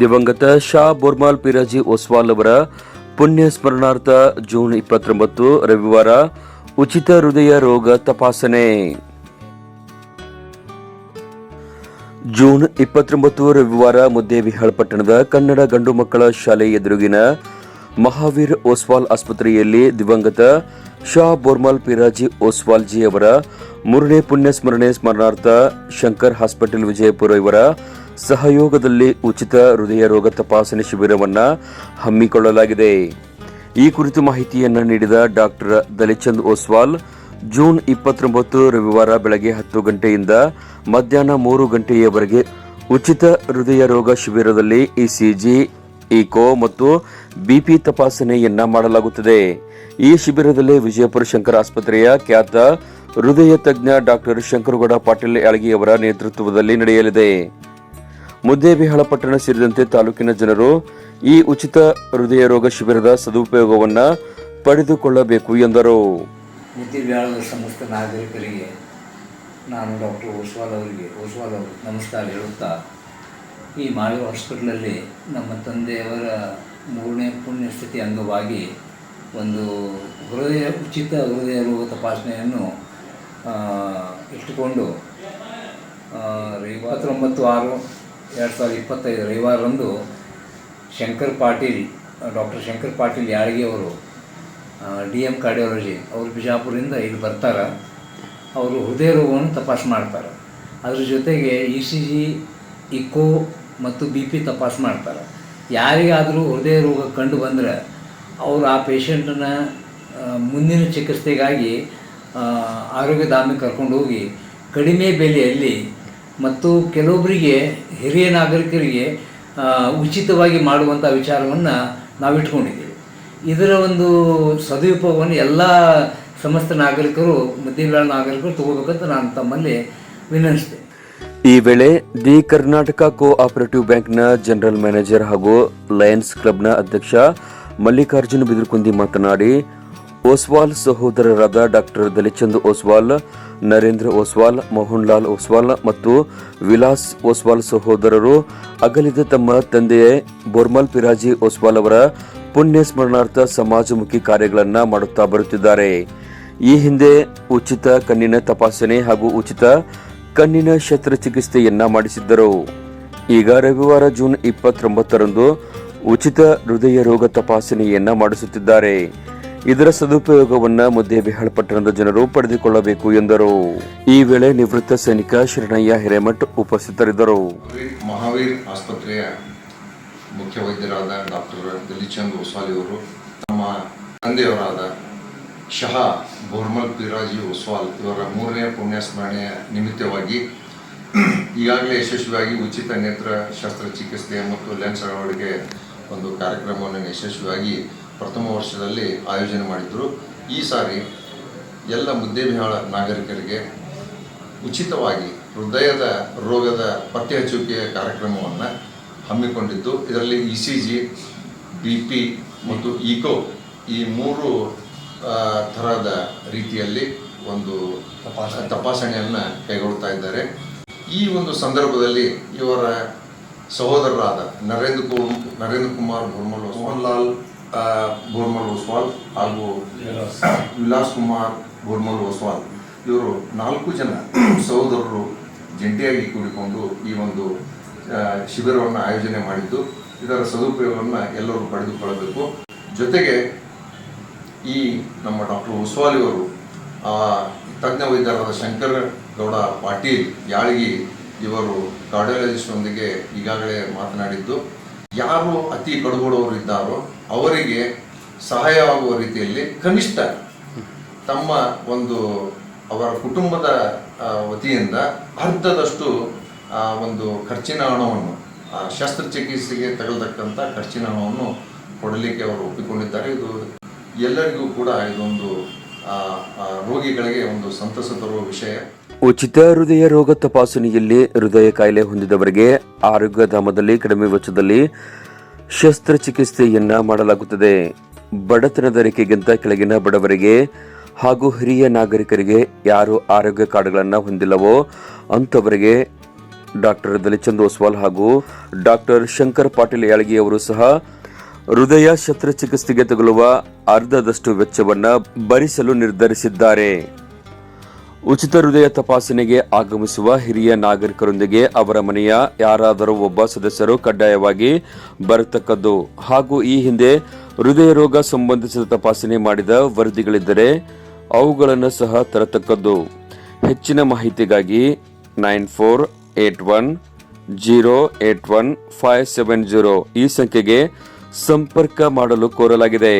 ದಿವಂಗತ ಶಾ ಬೋರ್ಮಾಲ್ ಪಿರಾಜಿ ಒಸ್ವಾಲ್ ಅವರ ಪುಣ್ಯ ಸ್ಮರಣಾರ್ಥ ಜೂನ್ ಇಪ್ಪತ್ತೊಂಬತ್ತು ರವಿವಾರ ಉಚಿತ ಹೃದಯ ರೋಗ ತಪಾಸಣೆ. ಜೂನ್ ಇಪ್ಪತ್ತೊಂಬತ್ತು ರವಿವಾರ ಮುದ್ದೇಬಿಹಾಳ್ ಪಟ್ಟಣದ ಕನ್ನಡ ಗಂಡು ಮಕ್ಕಳ ಶಾಲೆ ಎದುರುಗಿನ ಮಹಾವೀರ್ ಓಸ್ವಾಲ್ ಆಸ್ಪತ್ರೆಯಲ್ಲಿ ದಿವಂಗತ ಶಾ ಬೋರ್ಮಾಲ್ ಪಿರಾಜಿ ಓಸ್ವಾಲ್ಜಿ ಅವರ ಮೂರನೇ ಪುಣ್ಯ ಸ್ಮರಣೆ ಸ್ಮರಣಾರ್ಥ ಶಂಕರ್ ಹಾಸ್ಪಿಟಲ್ ವಿಜಯಪುರ ಇವರ ಸಹಯೋಗದಲ್ಲಿ ಉಚಿತ ಹೃದಯ ರೋಗ ತಪಾಸಣೆ ಶಿಬಿರವನ್ನ ಹಮ್ಮಿಕೊಳ್ಳಲಾಗಿದೆ. ಈ ಕುರಿತು ಮಾಹಿತಿಯನ್ನು ನೀಡಿದ ಡಾಕ್ಟರ್ ದಲಿಚಂದ್ ಓಸ್ವಾಲ್, ಜೂನ್ ಇಪ್ಪತ್ತೊಂಬತ್ತು ರವಿವಾರ ಬೆಳಗ್ಗೆ ಹತ್ತು ಗಂಟೆಯಿಂದ ಮಧ್ಯಾಹ್ನ ಮೂರು ಗಂಟೆಯವರೆಗೆ ಉಚಿತ ಹೃದಯ ರೋಗ ಶಿಬಿರದಲ್ಲಿ ಇಸಿಜಿ, ಇಕೋ ಮತ್ತು ಬಿಪಿ ತಪಾಸಣೆಯನ್ನ ಮಾಡಲಾಗುತ್ತದೆ. ಈ ಶಿಬಿರದಲ್ಲಿ ವಿಜಯಪುರ ಶಂಕರ ಆಸ್ಪತ್ರೆಯ ಖ್ಯಾತ ಹೃದಯ ತಜ್ಞ ಡಾಕ್ಟರ್ ಶಂಕರಗೌಡ ಪಾಟೀಲ್ ಯಾಳಗಿ ಅವರ ನೇತೃತ್ವದಲ್ಲಿ ನಡೆಯಲಿದೆ. ಮುದ್ದೇಬಿಹಾಳ ಪಟ್ಟಣ ಸೇರಿದಂತೆ ತಾಲೂಕಿನ ಜನರು ಈ ಉಚಿತ ಹೃದಯ ರೋಗ ಶಿಬಿರದ ಸದುಪಯೋಗವನ್ನು ಪಡೆದುಕೊಳ್ಳಬೇಕು ಎಂದರು. ಮುದ್ದೇಬಿಹಾಳದ ಸಮಸ್ತ ನಾಗರಿಕರಿಗೆ ನಾನು ಡಾಕ್ಟರ್ ಓಸ್ವಾಲ್ ಅವರಿಗೆ, ಓಸ್ವಾಲ್ ಅವರು ನಮಸ್ಕಾರ ಹೇಳುತ್ತಾ, ಈ ಮಾಳೂರು ಹಾಸ್ಪಿಟ್ಲಲ್ಲಿ ನಮ್ಮ ತಂದೆಯವರ ಮೂರನೇ ಪುಣ್ಯಸ್ಥಿತಿ ಅಂಗವಾಗಿ ಒಂದು ಹೃದಯ, ಉಚಿತ ಹೃದಯ ರೋಗ ತಪಾಸಣೆಯನ್ನು ಇಟ್ಟುಕೊಂಡು ಇಪ್ಪತ್ತೊಂಬತ್ತು ಆರು ಎರಡು ಸಾವಿರದ ಇಪ್ಪತ್ತೈದು ರವಿವಾರರಂದು ಶಂಕರ್ ಪಾಟೀಲ್ ಡಾಕ್ಟರ್ ಶಂಕರ್ ಪಾಟೀಲ್ ಯಾರಿಗೆ ಅವರು ಡಿ ಎಂ ಕಾರ್ಡಿಯಾಲಜಿ ಅವರು ಬಿಜಾಪುರದಿಂದ ಇಲ್ಲಿ ಬರ್ತಾರೆ. ಅವರು ಹೃದಯ ರೋಗವನ್ನು ತಪಾಸು ಮಾಡ್ತಾರೆ. ಅದ್ರ ಜೊತೆಗೆ ಇ ಸಿ ಜಿ ಇಕೋ ಮತ್ತು ಬಿ ಪಿ ತಪಾಸು ಮಾಡ್ತಾರೆ. ಯಾರಿಗಾದರೂ ಹೃದಯ ರೋಗ ಕಂಡು ಬಂದರೆ ಅವರು ಆ ಪೇಷಂಟನ್ನ ಮುಂದಿನ ಚಿಕಿತ್ಸೆಗಾಗಿ ಆ, ಆರೋಗ್ಯಧಾಮಕ್ಕೆ ಕರ್ಕೊಂಡು ಹೋಗಿ ಕಡಿಮೆ ಬೆಲೆಯಲ್ಲಿ ಮತ್ತು ಕೆಲವೊಬ್ಬರಿಗೆ ಹಿರಿಯ ನಾಗರಿಕರಿಗೆ ಉಚಿತವಾಗಿ ಮಾಡುವಂಥ ವಿಚಾರವನ್ನು ನಾವು ಇಟ್ಕೊಂಡಿದ್ದೀವಿ ಇದರ ಒಂದು ಸದುಪಯೋಗವನ್ನು ಎಲ್ಲ ಸಮಸ್ತ ನಾಗರಿಕರು ಮಧ್ಯಗಳ ನಾಗರಿಕರು ತಗೋಬೇಕಂತ ನಾನು ತಮ್ಮಲ್ಲಿ ವಿನಂತಿಸ್ತೇನೆ. ಈ ವೇಳೆ ದಿ ಕರ್ನಾಟಕ ಕೋ ಆಪರೇಟಿವ್ ಬ್ಯಾಂಕ್ನ ಜನರಲ್ ಮ್ಯಾನೇಜರ್ ಹಾಗೂ ಲಯನ್ಸ್ ಕ್ಲಬ್ನ ಅಧ್ಯಕ್ಷ ಮಲ್ಲಿಕಾರ್ಜುನ ಬಿದಿರುಕುಂದಿ ಮಾತನಾಡಿ ಓಸ್ವಾಲ್ ಸಹೋದರರಾದ ಡಾಕ್ಟರ್ ದಲಿಚಂದ್ ಓಸ್ವಾಲ್ ನರೇಂದ್ರ ಓಸ್ವಾಲ್ ಮೋಹನ್ಲಾಲ್ ಓಸ್ವಾಲ್ ಮತ್ತು ವಿಲಾಸ್ ಓಸ್ವಾಲ್ ಸಹೋದರರು ಅಗಲಿದ ತಮ್ಮ ತಂದೆಯೇ ಬೋರ್ಮಲ್ ಪಿರಾಜಿ ಓಸ್ವಾಲ್ ಅವರ ಪುಣ್ಯ ಸ್ಮರಣಾರ್ಥ ಸಮಾಜಮುಖಿ ಕಾರ್ಯಗಳನ್ನು ಮಾಡುತ್ತಾ ಬರುತ್ತಿದ್ದಾರೆ. ಈ ಹಿಂದೆ ಉಚಿತ ಕಣ್ಣಿನ ತಪಾಸಣೆ ಹಾಗೂ ಉಚಿತ ಕಣ್ಣಿನ ಶಸ್ತ್ರಚಿಕಿತ್ಸೆಯನ್ನ ಮಾಡಿಸಿದ್ದರು. ಈಗ ರವಿವಾರ ಜೂನ್ ಇಪ್ಪತ್ತೊಂಬತ್ತರಂದು ಉಚಿತ ಹೃದಯ ರೋಗ ತಪಾಸಣೆಯನ್ನ ಮಾಡಿಸುತ್ತಿದ್ದಾರೆ. ಇದರ ಸದುಪಯೋಗವನ್ನ ಮುದ್ದೇಬಿಹಾಳ್ ಪಟ್ಟಣದ ಜನರು ಪಡೆದುಕೊಳ್ಳಬೇಕು ಎಂದರು. ಈ ವೇಳೆ ನಿವೃತ್ತ ಸೈನಿಕ ಶರಣಯ್ಯ ಹಿರೇಮಠ್ ಉಪಸ್ಥಿತರಿದ್ದರು. ಮಹಾವೀರ್- ಆಸ್ಪತ್ರೆಯ ಮುಖ್ಯ ವೈದ್ಯರಾದ ಡಾಕ್ಟರ್ ದಲಿಚಂದ್ ಒಸ್ವಾಲಿ ಅವರು ತಮ್ಮ ತಂದೆಯವರಾದ ಶಹಾ ಬೋರ್ಮಲ್ ಪಿರಾಜಿ ಒಸ್ವಾಲ್ ಇವರ ಮೂರನೇ ಪುಣ್ಯ ಸ್ಮರಣೆಯ ನಿಮಿತ್ತವಾಗಿ ಈಗಾಗಲೇ ಯಶಸ್ವಿಯಾಗಿ ಉಚಿತ ನೇತ್ರ ಶಸ್ತ್ರಚಿಕಿತ್ಸೆ ಮತ್ತು ಲೆನ್ಸ್ ಅಳವಡಿಕೆ ಒಂದು ಕಾರ್ಯಕ್ರಮವನ್ನು ಯಶಸ್ವಿಯಾಗಿ ಪ್ರಥಮ ವರ್ಷದಲ್ಲಿ ಆಯೋಜನೆ ಮಾಡಿದ್ರು. ಈ ಸಾರಿ ಎಲ್ಲ ಮುದ್ದೇಬಿಹಾಳ ನಾಗರಿಕರಿಗೆ ಉಚಿತವಾಗಿ ಹೃದಯದ ರೋಗದ ಪತ್ತೆ ಹಚ್ಚುವಿಕೆಯ ಕಾರ್ಯಕ್ರಮವನ್ನು ಹಮ್ಮಿಕೊಂಡಿದ್ದು. ಇದರಲ್ಲಿ E C G B P ಮತ್ತು ಈಕೋ ಈ ಮೂರು ಥರದ ರೀತಿಯಲ್ಲಿ ಒಂದು ತಪಾಸಣೆ. ತಪಾಸಣೆಯನ್ನು ಕೈಗೊಳ್ತಾ ಇದ್ದಾರೆ. ಈ ಒಂದು ಸಂದರ್ಭದಲ್ಲಿ ಇವರ ಸಹೋದರರಾದ ನರೇಂದ್ರ ಕುಮಾರ್ ನರೇಂದ್ರ ಕುಮಾರ್ ಮೋಹನ್ಲಾಲ್ ಮೋಹನ್ ಲಾಲ್ ಆ, ಭೋರ್ಮಲ್ ಒಸ್ವಾಲ್ ಹಾಗೂ ವಿಲಾಸ್ ಕುಮಾರ್ ಬೋರ್ಮಲ್ ಒಸ್ವಾಲ್. ಇವರು ನಾಲ್ಕು ಜನ ಸಹೋದರರು ಜಂಟಿಯಾಗಿ ಕೂಡಿಕೊಂಡು ಈ ಒಂದು ಶಿಬಿರವನ್ನು ಆಯೋಜನೆ ಮಾಡಿದ್ದು ಇದರ ಸದುಪಯೋಗವನ್ನು ಎಲ್ಲರೂ ಪಡೆದುಕೊಳ್ಳಬೇಕು. ಜೊತೆಗೆ ಈ ನಮ್ಮ ಡಾಕ್ಟರ್ ಉಸ್ವಾಲಿ ಅವರು ಆ, ತಜ್ಞ ವೈದ್ಯರಾದ ಶಂಕರ ಗೌಡ ಪಾಟೀಲ್ ಯಾಳಗಿ ಇವರು ಕಾರ್ಡಿಯಾಲಜಿಸ್ಟ್ರೊಂದಿಗೆ ಈಗಾಗಲೇ ಮಾತನಾಡಿದ್ದು ಯಾರು ಅತಿ ಕಡುಬಡವರು ಇದ್ದಾರೋ ಅವರಿಗೆ ಸಹಾಯವಾಗುವ ರೀತಿಯಲ್ಲಿ ಕನಿಷ್ಠ ತಮ್ಮ ಒಂದು ಅವರ ಕುಟುಂಬದ ವತಿಯಿಂದ ಅರ್ಧದಷ್ಟು ಒಂದು ಖರ್ಚಿನ ಹಣವನ್ನು ಶಸ್ತ್ರಚಿಕಿತ್ಸೆಗೆ ತಗಲ್ತಕ್ಕಂಥ ಖರ್ಚಿನ ಹಣವನ್ನು ಕೊಡಲಿಕ್ಕೆ ಅವರು ಒಪ್ಪಿಕೊಂಡಿದ್ದಾರೆ. ಇದು ಎಲ್ಲರಿಗೂ ಕೂಡ ಇದೊಂದು ರೋಗಿಗಳಿಗೆ ಒಂದು ಸಂತಸ ತರುವ ವಿಷಯ. ಉಚಿತ ಹೃದಯ ರೋಗ ತಪಾಸಣೆಯಲ್ಲಿ ಹೃದಯ ಕಾಯಿಲೆ ಹೊಂದಿದವರಿಗೆ ಆರೋಗ್ಯಧಾಮದಲ್ಲಿ ಕಡಿಮೆ ವೆಚ್ಚದಲ್ಲಿ ಶಸ್ತ್ರಚಿಕಿತ್ಸೆಯನ್ನ ಮಾಡಲಾಗುತ್ತದೆ. ಬಡತನದ ರೇಖೆಗಿಂತ ಕೆಳಗಿನ ಬಡವರಿಗೆ ಹಾಗೂ ಹಿರಿಯ ನಾಗರಿಕರಿಗೆ ಯಾರು ಆರೋಗ್ಯ ಕಾರ್ಡ್ಗಳನ್ನು ಹೊಂದಿಲ್ಲವೋ ಅಂಥವರಿಗೆ ಡಾಕ್ಟರ್ ದಲಿಚಂದ್ ಓಸ್ವಾಲ್ ಹಾಗೂ ಡಾಕ್ಟರ್ ಶಂಕರ್ ಪಾಟೀಲ್ ಯಾಳಗಿ ಅವರು ಸಹ ಹೃದಯ ಶಸ್ತ್ರಚಿಕಿತ್ಸೆಗೆ ತಗುಲುವ ಅರ್ಧದಷ್ಟು ವೆಚ್ಚವನ್ನು ಭರಿಸಲು ನಿರ್ಧರಿಸಿದ್ದಾರೆ. ಉಚಿತ ಹೃದಯ ತಪಾಸಣೆಗೆ ಆಗಮಿಸುವ ಹಿರಿಯ ನಾಗರಿಕರೊಂದಿಗೆ ಅವರ ಮನೆಯ ಯಾರಾದರೂ ಒಬ್ಬ ಸದಸ್ಯರು ಕಡ್ಡಾಯವಾಗಿ ಬರತಕ್ಕದ್ದು ಹಾಗೂ ಈ ಹಿಂದೆ ಹೃದಯ ರೋಗ ಸಂಬಂಧಿಸಿದ ತಪಾಸಣೆ ಮಾಡಿದ ವರದಿಗಳಿದ್ದರೆ ಅವುಗಳನ್ನು ಸಹ ತರತಕ್ಕದ್ದು. ಹೆಚ್ಚಿನ ಮಾಹಿತಿಗಾಗಿ nine four eight one zero eight one five seven zero ಈ ಸಂಖ್ಯೆಗೆ ಸಂಪರ್ಕ ಮಾಡಲು ಕೋರಲಾಗಿದೆ.